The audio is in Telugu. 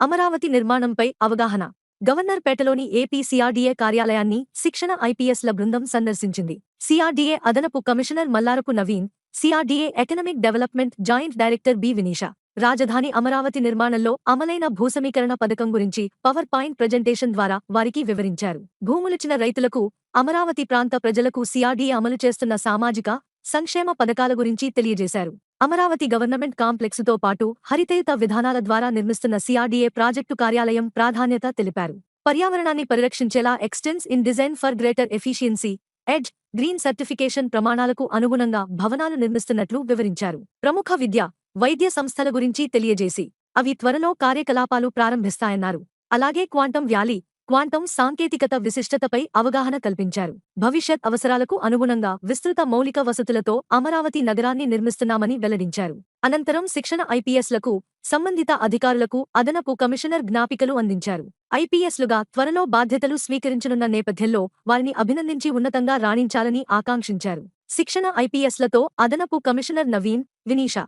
అమరావతి నిర్మాణంపై అవగాహన. గవర్నర్ పేటలోని ఏపీ సిఆర్డీఏ కార్యాలయాన్ని శిక్షణ ఐపీఎస్ల బృందం సందర్శించింది. సిఆర్డీఏ అదనపు commissioner Mallarapu Naveen CRDA economic development joint director B Vinisha. రాజధాని అమరావతి నిర్మాణంలో అమలైన భూసమీకరణ పథకం గురించి పవర్ పాయింట్ ప్రజెంటేషన్ ద్వారా వారికి వివరించారు. భూములిచ్చిన రైతులకు అమరావతి ప్రాంత ప్రజలకు సిఆర్డీఏ అమలు చేస్తున్న సామాజిక సంక్షేమ పథకాల గురించి తెలియజేశారు. అమరావతి గవర్నమెంట్ కాంప్లెక్సుతో పాటు హరితయుత విధానాల ద్వారా నిర్మిస్తున్న సిఆర్డీఏ ప్రాజెక్టు కార్యాలయం ప్రాధాన్యత తెలిపారు. పర్యావరణాన్ని పరిరక్షించేలా excellence in design for greater efficiency EDGE green certification ప్రమాణాలకు అనుగుణంగా భవనాలు నిర్మిస్తున్నట్లు వివరించారు. ప్రముఖ విద్య వైద్య సంస్థల గురించి తెలియజేసి అవి త్వరలో కార్యకలాపాలు ప్రారంభిస్తాయన్నారు. అలాగే క్వాంటం వ్యాలీ క్వాంటం సాంకేతికత విశిష్టతపై అవగాహన కల్పించారు. భవిష్యత్ అవసరాలకు అనుగుణంగా విస్తృత మౌలిక వసతులతో అమరావతి నగరాన్ని నిర్మిస్తున్నామని వెల్లడించారు. అనంతరం శిక్షణ ఐపీఎస్లకు సంబంధిత అధికారులకు అదనపు కమిషనర్ జ్ఞాపికలు అందించారు. ఐపీఎస్లుగా త్వరలో బాధ్యతలు స్వీకరించనున్న నేపథ్యంలో వారిని అభినందించి ఉన్నతంగా రాణించాలని ఆకాంక్షించారు. శిక్షణ ఐపీఎస్లతో అదనపు కమిషనర్ నవీన్ వినీషా